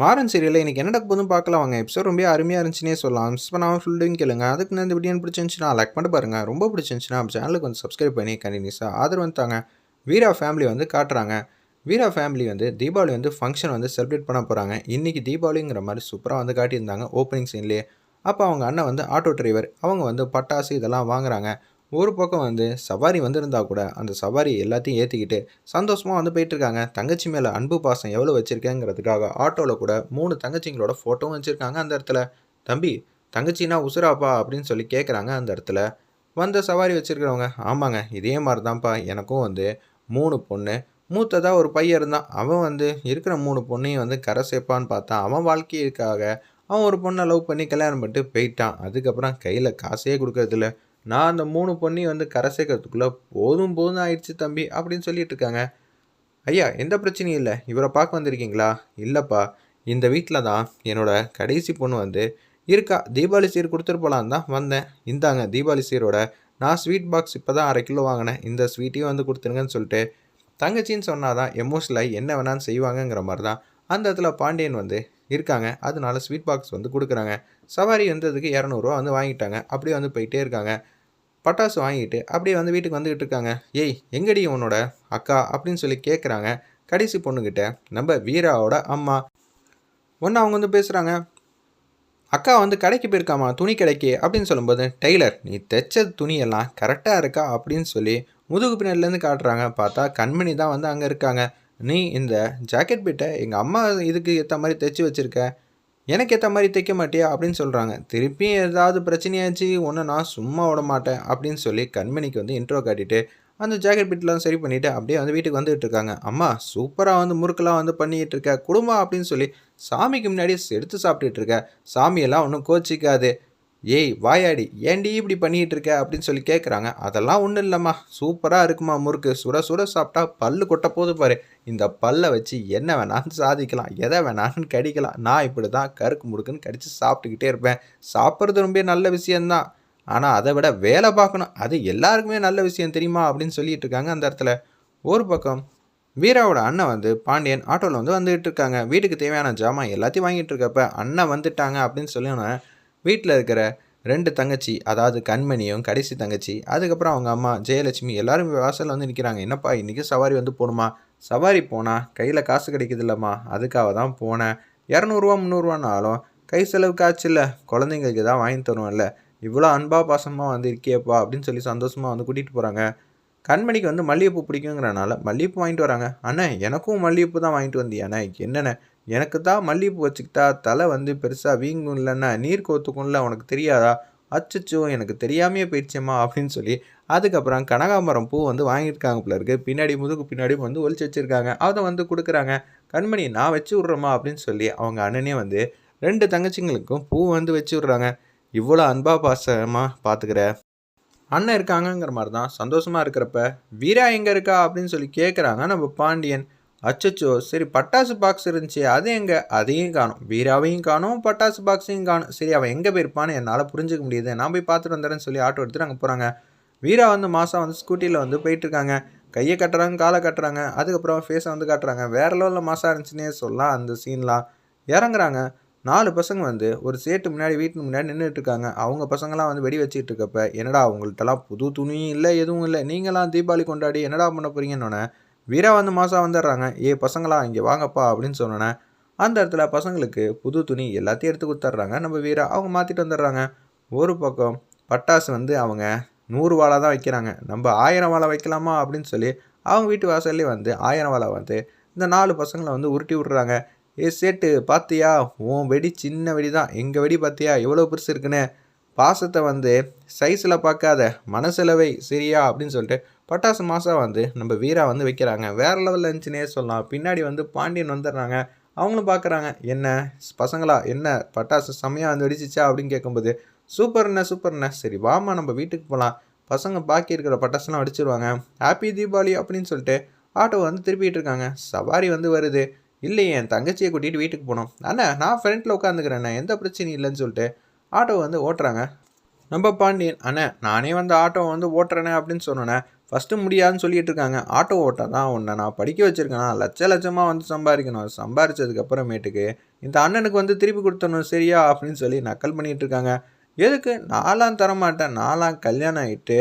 மாறன் சீரியலில் இன்றைக்கி என்ன போதும் பார்க்கலாம். வாங்க எபிசோட் ரொம்ப அருமையாக இருந்துச்சுன்னே சொல்லலாம். மிஸ் பண்ணாமல் ஃபுல்லையும் கேளுங்க. அதுக்கு நான் இந்த வீடியோ பிடிச்சிருந்துச்சுன்னா லைக் பண்ணி பாருங்கள் ரொம்ப பிடிச்சிருந்துச்சுன்னா சேனலுக்கு வந்து சப்ஸ்கிரைப் பண்ணி கண்டினியூஸாக ஆதரவு வந்துட்டாங்க வீரா ஃபேமிலி வந்து காட்டுறாங்க. வீரா ஃபேமிலி வந்து தீபாவளி வந்து ஃபங்க்ஷன் வந்து செலிப்ரேட் பண்ண போகிறாங்க இன்றைக்கி தீபாவளிங்கிற மாதிரி சூப்பராக வந்து காட்டியிருந்தாங்க ஓப்பனிங் சீன்லேயே அப்போ அவங்க அண்ணன் வந்து ஆட்டோ டிரைவர் அவங்க வந்து பட்டாசு இதெல்லாம் வாங்குறாங்க. ஒரு பக்கம் வந்து சவாரி வந்திருந்தா கூட அந்த சவாரி எல்லாத்தையும் ஏற்றிக்கிட்டு சந்தோஷமாக வந்து போயிட்டுருக்காங்க. தங்கச்சி மேலே அன்பு பாசம் எவ்வளோ வச்சுருக்கேங்கிறதுக்காக ஆட்டோவில் கூட மூணு தங்கச்சிங்களோட ஃபோட்டோவும் வச்சுருக்காங்க அந்த இடத்துல. தம்பி தங்கச்சின்னா உசுராப்பா அப்படின்னு சொல்லி கேட்குறாங்க அந்த இடத்துல. வந்த சவாரி வச்சுருக்கிறவங்க ஆமாங்க இதே மாதிரி தான்ப்பா எனக்கும் வந்து மூணு பொண்ணு. மூத்ததாக ஒரு பையன் இருந்தான். அவன் வந்து இருக்கிற மூணு பொண்ணையும் வந்து கரை சேர்ப்பான்னு பார்த்தான் அவன் வாழ்க்கைக்காக அவன் ஒரு பொண்ணை லவ் பண்ணி கல்யாணம் பண்ணிட்டு போயிட்டான். அதுக்கப்புறம் கையில் காசே கொடுக்கறதில்ல. நான் அந்த மூணு பொண்ணையும் வந்து கரை சேர்க்கறதுக்குள்ளே போதும் போதும் ஆயிடுச்சு தம்பி அப்படின்னு சொல்லிட்டு இருக்காங்க. ஐயா எந்த பிரச்சனையும் இல்லை. இவரை பார்க்க வந்திருக்கீங்களா? இல்லைப்பா. இந்த வீட்டில் தான் என்னோட கடைசி பொண்ணு வந்து இருக்கா. தீபாவளி சீர் கொடுத்துட்டு போகலான் தான் வந்தேன். இந்தாங்க தீபாவளி சீரோட நான் ஸ்வீட் பாக்ஸ் இப்போ தான் அரை கிலோ வாங்கினேன். இந்த ஸ்வீட்டையும் வந்து கொடுத்துருங்கன்னு சொல்லிட்டு தங்கச்சின்னு சொன்னால் தான் எமோஷனலாக என்ன வேணாலும் செய்வாங்கங்கிற மாதிரி தான் அந்த இடத்துல பாண்டியன் வந்து இருக்காங்க. அதனால ஸ்வீட் பாக்ஸ் வந்து கொடுக்குறாங்க. சவாரி வந்ததுக்கு இரநூறுவா வந்து வாங்கிட்டாங்க. அப்படியே வந்து போயிட்டே இருக்காங்க. பட்டாசு வாங்கிட்டு அப்படியே வந்து வீட்டுக்கு வந்துக்கிட்டு இருக்காங்க. ஏய் எங்கடி உன்னோட அக்கா? அப்படின்னு சொல்லி கேட்குறாங்க கடைசி பொண்ணுக்கிட்ட நம்ம வீராவோட அம்மா. ஒன்று அவங்க வந்து பேசுகிறாங்க அக்கா வந்து கடைக்கு போயிருக்காமா? துணி கடைக்கு. அப்படின்னு சொல்லும்போது டெய்லர் நீ தைச்ச துணியெல்லாம் கரெக்டாக இருக்கா? அப்படின்னு சொல்லி முதுகு பின்னாடிலேருந்து காட்டுறாங்க. பார்த்தா கண்மணி தான் வந்து அங்கே இருக்காங்க. நீ இந்த ஜாக்கெட் பிட்டை எங்கள் அம்மா இதுக்கு ஏற்ற மாதிரி தைச்சி வச்சுருக்க? எனக்கு ஏற்ற மாதிரி தைக்க மாட்டியா? அப்படின்னு சொல்கிறாங்க திருப்பியும் ஏதாவது பிரச்சனையாச்சு ஒன்று நான் சும்மா விட மாட்டேன் அப்படின்னு சொல்லி கண்மணிக்கு வந்து இன்ட்ரோ காட்டிட்டு அந்த ஜாக்கெட் பிட்லாம் சரி பண்ணிவிட்டு அப்படியே வந்து வீட்டுக்கு வந்துகிட்டு இருக்காங்க. அம்மா சூப்பராக வந்து முறுக்கெல்லாம் வந்து பண்ணிகிட்டு இருக்க குடும்பம் அப்படின்னு சொல்லி சாமிக்கு முன்னாடியே எடுத்து சாப்பிட்டுட்டு இருக்க. சாமியெல்லாம் ஒன்றும் கோச்சிக்காது. ஏய் வாயாடி ஏன்டி இப்படி பண்ணிகிட்டு இருக்க அப்படின்னு சொல்லி கேட்குறாங்க அதெல்லாம் ஒன்றும் இல்லைம்மா. சூப்பராக இருக்குமா முறுக்கு? சுட சுட சாப்பிட்டா பல்லு கொட்ட போது பாரு. இந்த பல்லை வச்சு என்ன வேணாலும் சாதிக்கலாம் எதை வேணாலும் கடிக்கலாம். நான் இப்படி தான் கருக்கு முறுக்குன்னு கடித்து சாப்பிட்டுக்கிட்டே இருப்பேன். சாப்பிட்றது ரொம்ப நல்ல விஷயந்தான் ஆனால் அதை விட வேலை பார்க்கணும். அது எல்லாருக்குமே நல்ல விஷயம் தெரியுமா? அப்படின்னு சொல்லிட்டு இருக்காங்க அந்த இடத்துல. ஒரு பக்கம் வீராவோட அண்ணன் வந்து பாண்டியன் ஆட்டோவில் வந்து வந்துகிட்டு இருக்காங்க. வீட்டுக்கு தேவையான ஜாமான் எல்லாத்தையும் வாங்கிட்டு இருக்கப்ப அண்ணன் வந்துட்டாங்க அப்படின்னு சொல்லி வீட்டில் இருக்கிற ரெண்டு தங்கச்சி அதாவது கண்மணியும் கடைசி தங்கச்சி அதுக்கப்புறம் அவங்க அம்மா ஜெயலட்சுமி எல்லாரும் வாசலில் வந்து நிற்கிறாங்க என்னப்பா இன்றைக்கி சவாரி வந்து போகணுமா சவாரி போனால் கையில் காசு கிடைக்குது இல்லைம்மா அதுக்காக தான் போனேன். இரநூறுவா முந்நூறுவானாலும் கை செலவு காய்ச்சி இல்லை. குழந்தைங்களுக்கு தான் வாங்கி தருவோம்ல இவ்வளோ அன்பாக பாசமாக வந்து இருக்கியப்பா அப்படின்னு சொல்லி சந்தோஷமாக வந்து கூட்டிகிட்டு போகிறாங்க கண்மணிக்கு வந்து மல்லிகைப்பூ பிடிக்குங்கிறனால மல்லிகைப்பூ வாங்கிட்டு வராங்க. அண்ணே எனக்கும் மல்லிகைப்பூ தான் வாங்கிட்டு வந்தியாண்ணே என்னென்ன எனக்கு தான் மல்லிகைப்பூ வச்சுக்கிட்டா தலை வந்து பெருசாக வீங்கும் இல்லைன்னா நீர் கோத்துக்கும்ல உனக்கு தெரியாதா? அச்சச்சோ எனக்கு தெரியாமையே போயிடுச்சேம்மா அப்படின்னு சொல்லி அதுக்கப்புறம் கனகாம்பரம் பூ வந்து வாங்கியிருக்காங்க போல இருக்கு. பின்னாடி முதுகு பின்னாடி வந்து ஒழிச்சு வச்சுருக்காங்க. அதை வந்து கொடுக்குறாங்க. கண்மணி நான் வச்சு விட்றேம்மா அப்படின்னு சொல்லி அவங்க அண்ணனே வந்து ரெண்டு தங்கச்சிங்களுக்கும் பூ வந்து வச்சு விட்றாங்க. இவ்வளோ அன்பா பாசமாக பார்த்துக்கிற அண்ணன் இருக்காங்கங்கிற மாதிரி தான் சந்தோஷமாக இருக்கிறப்ப வீரா எங்கே இருக்கா? அப்படின்னு சொல்லி கேட்குறாங்க நம்ம பாண்டியன். அச்சச்சோ சரி பட்டாசு பாக்ஸ் இருந்துச்சு அது எங்கே? அதையும் காணும். வீராவையும் காணும் பட்டாசு பாக்ஸையும் காணும். சரி அவன் எங்கே போயிருப்பான்னு என்னால் புரிஞ்சுக்க முடியுது. நான் போய் பார்த்துட்டு வந்துடுறேன்னு சொல்லி ஆட்டோ எடுத்துகிட்டு அங்கே போகிறாங்க வீரா வந்து மாதம் வந்து ஸ்கூட்டியில் வந்து போயிட்டுருக்காங்க கையை கட்டுறாங்க காலை கட்டுறாங்க. அதுக்கப்புறம் ஃபேஸை வந்து காட்டுறாங்க. வேறு லெவலில் மாதம் இருந்துச்சுன்னே சொல்லலாம் அந்த சீன்லாம் இறங்குறாங்க. நாலு பசங்க வந்து ஒரு சேட்டு முன்னாடி வீட்டுக்கு முன்னாடி நின்றுட்டு இருக்காங்க. அவங்க பசங்களாம் வந்து வெடி வச்சுட்டு இருக்கப்ப என்னடா அவங்கள்ட்டலாம் புது துணியும் இல்லை எதுவும் இல்லை. நீங்களாம் தீபாவளி கொண்டாடி என்னடா பண்ண போறீங்கன்னு வீரா வந்து மாதம் வந்துடுறாங்க. ஏ பசங்களா இங்கே வாங்கப்பா அப்படின்னு சொன்னோன்னே அந்த இடத்துல பசங்களுக்கு புது துணி எல்லாத்தையும் எடுத்து கொடுத்துட்றாங்க. நம்ம வீரா அவங்க மாற்றிட்டு வந்துடுறாங்க. ஒரு பக்கம் பட்டாசு வந்து அவங்க நூறு வாழை தான் வைக்கிறாங்க. நம்ம ஆயிரம் வாழை வைக்கலாமா அப்படின்னு சொல்லி அவங்க வீட்டு வாசல்லே வந்து ஆயிரம் வாழை வந்து இந்த நாலு பசங்களை வந்து உருட்டி விட்றாங்க. ஏ சேட்டு பார்த்தியா உன் வெடி சின்ன வெடி தான். எங்கள் வெடி பார்த்தியா எவ்வளோ பெருசு இருக்குன்னு. பாசத்தை வந்து சைஸில் பார்க்காத மனசிலவை சரியா அப்படின்னு சொல்லிட்டு பட்டாசு மாதம் வந்து நம்ம வீரா வந்து வைக்கிறாங்க. வேறு லெவலில் இருந்துச்சுன்னே சொல்லலாம். பின்னாடி வந்து பாண்டியன் வந்துடுறாங்க. அவங்களும் பார்க்குறாங்க என்ன? பசங்களா? என்ன? பட்டாசு செம்மையாக வந்து வெடிச்சிச்சா? அப்படின்னு கேட்கும்போது சூப்பர்ண்ணே சூப்பர்ண்ணே சரி வாமா நம்ம வீட்டுக்கு போகலாம் பசங்க பாக்கி இருக்கிற பட்டாசுலாம் அடிச்சிருவாங்க ஹாப்பி தீபாவளி அப்படின்னு சொல்லிட்டு ஆட்டோ வந்து திருப்பிட்டு இருக்காங்க. சவாரி வந்து வருது. இல்லையே என் தங்கச்சியை கூட்டிகிட்டு வீட்டுக்கு போனோம் அண்ணா நான் ஃப்ரண்ட்டில் உட்காந்துக்கிறேண்ணே எந்த பிரச்சனையும் இல்லைன்னு சொல்லிட்டு ஆட்டோ வந்து ஓட்டுறாங்க. நம்ம பாண்டியன் அண்ணே நானே வந்து ஆட்டோ வந்து ஓட்டுறேனே அப்படின்னு சொன்னேன் ஃபஸ்ட்டு முடியாதுன்னு சொல்லிட்டு இருக்காங்க ஆட்டோ ஓட்ட தான் உன்னை நான் படிக்க வச்சுருக்கேன்? லட்ச லட்சமாக வந்து சம்பாதிக்கணும். சம்பாரிச்சதுக்கப்புறமேட்டுக்கு இந்த அண்ணனுக்கு வந்து திருப்பி கொடுத்தணும் சரியா? அப்படின்னு சொல்லி நக்கல் பண்ணிகிட்டு இருக்காங்க எதுக்கு? நாலாம் தரமாட்டேன். நாலாம் கல்யாணம் ஆகிட்டு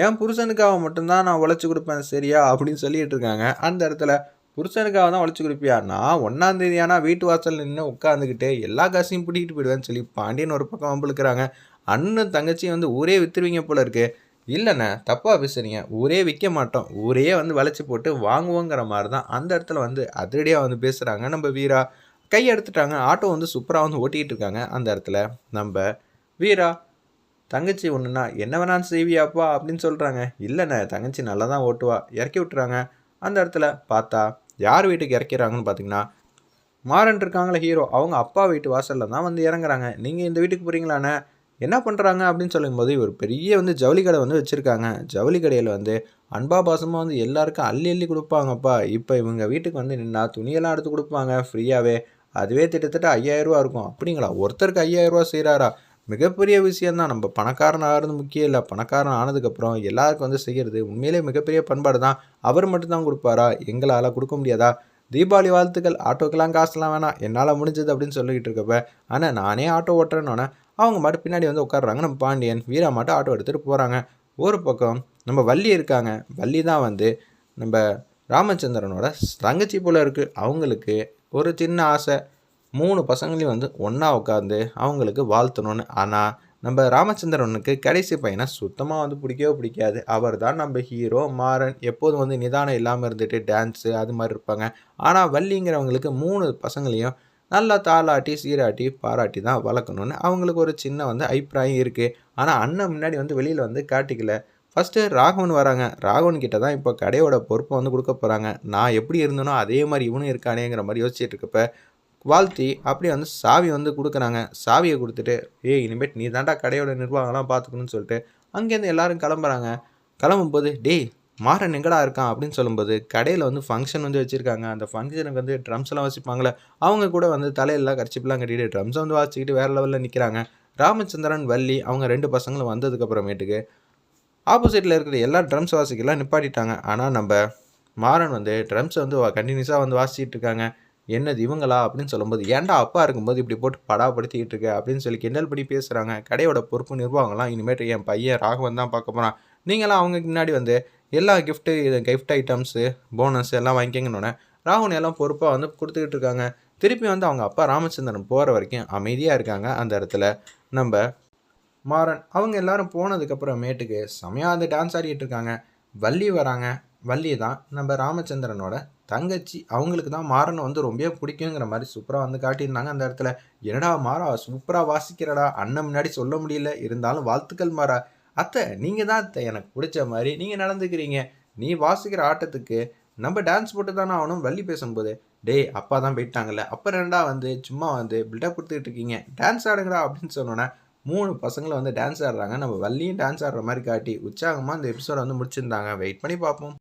என் புருஷனுக்காக மட்டும்தான் நான் உழைச்சி கொடுப்பேன். சரியா? அப்படின்னு சொல்லிட்டு இருக்காங்க அந்த இடத்துல புருஷனுக்காக தான் உழைச்சி கொடுப்பியா? நான் ஒன்றாந்தேதி ஆனால் வீட்டு வாசல் நின்று உட்காந்துக்கிட்டு எல்லா காசையும் பிடிக்கிட்டு போயிடுவேன்னு சொல்லி பாண்டியன் ஒரு பக்கம் வம்பிழுக்கிறாங்க. அண்ணன் தங்கச்சியும் வந்து ஊரே வித்துருவீங்க போல இருக்குது இல்லைண்ணே தப்பாக பேசுறீங்க. ஊரே விற்க மாட்டோம். ஊரே வந்து வளைச்சி போட்டு வாங்குவோங்கிற மாதிரி தான் அந்த இடத்துல வந்து அதிரடியாக வந்து பேசுகிறாங்க நம்ம வீரா கை எடுத்துட்டாங்க. ஆட்டோ வந்து சூப்பராக வந்து ஓட்டிகிட்டு இருக்காங்க அந்த இடத்துல. நம்ம வீரா தங்கச்சி ஒன்றுனா என்ன வேணாலும் செய்வியாப்பா அப்படின்னு சொல்கிறாங்க இல்லைண்ணே தங்கச்சி நல்லா தான் ஓட்டுவா. இறக்கி விட்டுறாங்க. அந்த இடத்துல பார்த்தா யார் வீட்டுக்கு இறக்கிறாங்கன்னு பார்த்தீங்கன்னா மாறன் இருக்காங்களே ஹீரோ. அவங்க அப்பா வீட்டு வாசலில் தான் வந்து இறங்குறாங்க. நீங்கள் இந்த வீட்டுக்கு போகிறீங்களாண்ணே என்ன பண்ணுறாங்க அப்படின்னு சொல்லும்போது ஒரு பெரிய வந்து ஜவுளி கடை வந்து வச்சுருக்காங்க. ஜவுளி கடையில் வந்து அன்பா பாசமாக வந்து எல்லாருக்கும் அள்ளி அள்ளி கொடுப்பாங்கப்பா. இப்போ இவங்க வீட்டுக்கு வந்து நின்னா துணியெல்லாம் எடுத்து கொடுப்பாங்க ஃப்ரீயாகவே அதுவே கிட்டத்தட்ட ஐயாயிரரூவா இருக்கும். அப்படிங்களா? ஒருத்தருக்கு ஐயாயிரரூவா செய்கிறாரா மிகப்பெரிய விஷயந்தான் நம்ம பணக்காரன் ஆகிறது முக்கியம் இல்லை. பணக்காரன் ஆனதுக்கப்புறம் எல்லாருக்கும் வந்து செய்கிறது உண்மையிலே மிகப்பெரிய பண்பாடு தான் அவர் மட்டும்தான் கொடுப்பாரா? எங்களால் கொடுக்க முடியாதா? தீபாவளி வாழ்த்துக்கள். ஆட்டோக்கெல்லாம் காசுலாம் வேணாம். என்னால் முடிஞ்சது அப்படின்னு சொல்லிக்கிட்டு இருக்கப்ப ஆனால் நானே ஆட்டோ ஓட்டுறேன்னொன்னே அவங்க மட்டும் பின்னாடி வந்து உட்காடுறாங்க நம்ம பாண்டியன் வீரா மட்டும் ஆட்டோ எடுத்துகிட்டு போகிறாங்க ஒரு பக்கம் நம்ம வள்ளி இருக்காங்க. வள்ளி தான் வந்து நம்ம ராமச்சந்திரனோட தங்கச்சி போல் இருக்குது அவங்களுக்கு ஒரு சின்ன ஆசை. மூணு பசங்களையும் வந்து ஒன்றா உட்காந்து அவங்களுக்கு வாழ்த்தணும்னு. ஆனால் நம்ம ராமச்சந்திரனுக்கு கடைசி பையனை சுத்தமாக வந்து பிடிக்கவே பிடிக்காது. அவர் தான் நம்ம ஹீரோ மாறன். எப்போதும் வந்து நிதானம் இல்லாமல் இருந்துட்டு டான்ஸு அது மாதிரி இருப்பாங்க. ஆனால் வள்ளிங்கிறவங்களுக்கு மூணு பசங்களையும் நல்லா தாளாட்டி சீராட்டி பாராட்டி தான் வளர்க்கணுன்னு அவங்களுக்கு ஒரு சின்ன வந்து அபிப்பிராயம் இருக்குது ஆனால் அண்ணன் முன்னாடி வந்து வெளியில் வந்து காட்டிக்கல. ஃபஸ்ட்டு ராகவன் வராங்க. ராகவன் கிட்ட தான் இப்போ கடையோட பொறுப்பை வந்து கொடுக்க போகிறாங்க நான் எப்படி இருந்தனோ அதே மாதிரி இவனும் இருக்கானேங்கிற மாதிரி யோசிச்சுட்டு இருக்கப்ப வாழ்த்தி அப்படியே வந்து சாவி வந்து கொடுக்குறாங்க. சாவியை கொடுத்துட்டு ஏய் இனிமேட் நீ தாண்டா கடையோட நிர்வாகம்லாம் பார்த்துக்கணும்னு சொல்லிட்டு அங்கேருந்து எல்லாரும் கிளம்புறாங்க. கிளம்பும்போது டேய் மாறன் எங்கடா இருக்கான் அப்படின்னு சொல்லும்போது கடையில் வந்து ஃபங்க்ஷன் வந்து வச்சுருக்காங்க. அந்த ஃபங்க்ஷனுக்கு வந்து ட்ரம்ஸ் எல்லாம் அவங்க கூட வந்து தலையெல்லாம் கரிச்சிப்பெல்லாம் கட்டிட்டு ட்ரம்ஸை வந்து வாசிக்கிட்டு வேறு லெவலில் நிற்கிறாங்க ராமச்சந்திரன் வள்ளி அவங்க ரெண்டு பசங்களும் வந்ததுக்கப்புறமேட்டுக்கு ஆப்போசிட்டில் இருக்கிற எல்லா ட்ரம்ஸ் வாசிக்கலாம் நிப்பாட்டிட்டாங்க. ஆனால் நம்ம மாறன் வந்து ட்ரம்ஸை வந்து கண்டினியூஸாக வந்து வாசிச்சிட்டு இருக்காங்க. என்னது இவங்களா அப்படின்னு சொல்லும்போது ஏன்டா அப்பா இருக்கும்போது இப்படி போட்டு படாப்படுத்திக்கிட்டு இருக்க அப்படின்னு சொல்லி கிண்டல் படி பேசுகிறாங்க கடையோட பொறுப்பு நிர்வாகம்லாம் இனிமேட்டு என் பையன் ராகவன் தான் பார்க்க போகிறான் நீங்களாம் அவங்க முன்னாடி வந்து எல்லா கிஃப்ட்டு இது கிஃப்ட் ஐட்டம்ஸு போனஸ் எல்லாம் வாங்கிக்கங்கன்னு ராகுன் எல்லாம் பொறுப்பாக வந்து கொடுத்துக்கிட்டு இருக்காங்க. திருப்பி வந்து அவங்க அப்பா ராமச்சந்திரன் போகிற வரைக்கும் அமைதியாக இருக்காங்க அந்த இடத்துல. நம்ம மாறன் அவங்க எல்லாரும் போனதுக்கப்புறமேட்டுக்கு செமையாக வந்து டான்ஸ் ஆடிட்டு இருக்காங்க. வள்ளி வராங்க. வள்ளி தான் நம்ம ராமச்சந்திரனோட தங்கச்சி. அவங்களுக்கு தான் மாறன் வந்து ரொம்ப பிடிக்குங்கிற மாதிரி சூப்பராக வந்து காட்டியிருந்தாங்க அந்த இடத்துல. என்னடா மாறா சூப்பராக வாசிக்கிறடா. அண்ணன் முன்னாடி சொல்ல முடியல. இருந்தாலும் வாழ்த்துக்கள் மாறா. அத்தை நீங்கள் தான் அத்தை எனக்கு பிடிச்ச மாதிரி. நீங்கள் நடந்துக்கிறீங்க. நீ வாசிக்கிற ஆட்டத்துக்கு நம்ம டான்ஸ் போட்டு தானே ஆகணும் வள்ளி பேசும்போது. டேய் அப்பா தான் போயிட்டாங்கல்ல. அப்போ ரெண்டா வந்து சும்மா வந்து பில்டப் கொடுத்துக்கிட்டு இருக்கீங்க. டான்ஸ் ஆடுங்கடா அப்படின்னு சொன்னோன்னே மூணு பசங்களை வந்து டான்ஸ் ஆடுறாங்க. நம்ம வள்ளியும் டான்ஸ் ஆடுற மாதிரி காட்டி உற்சாகமாக அந்த எபிசோட வந்து முடிச்சிருந்தாங்க. வெயிட் பண்ணி பார்ப்போம்.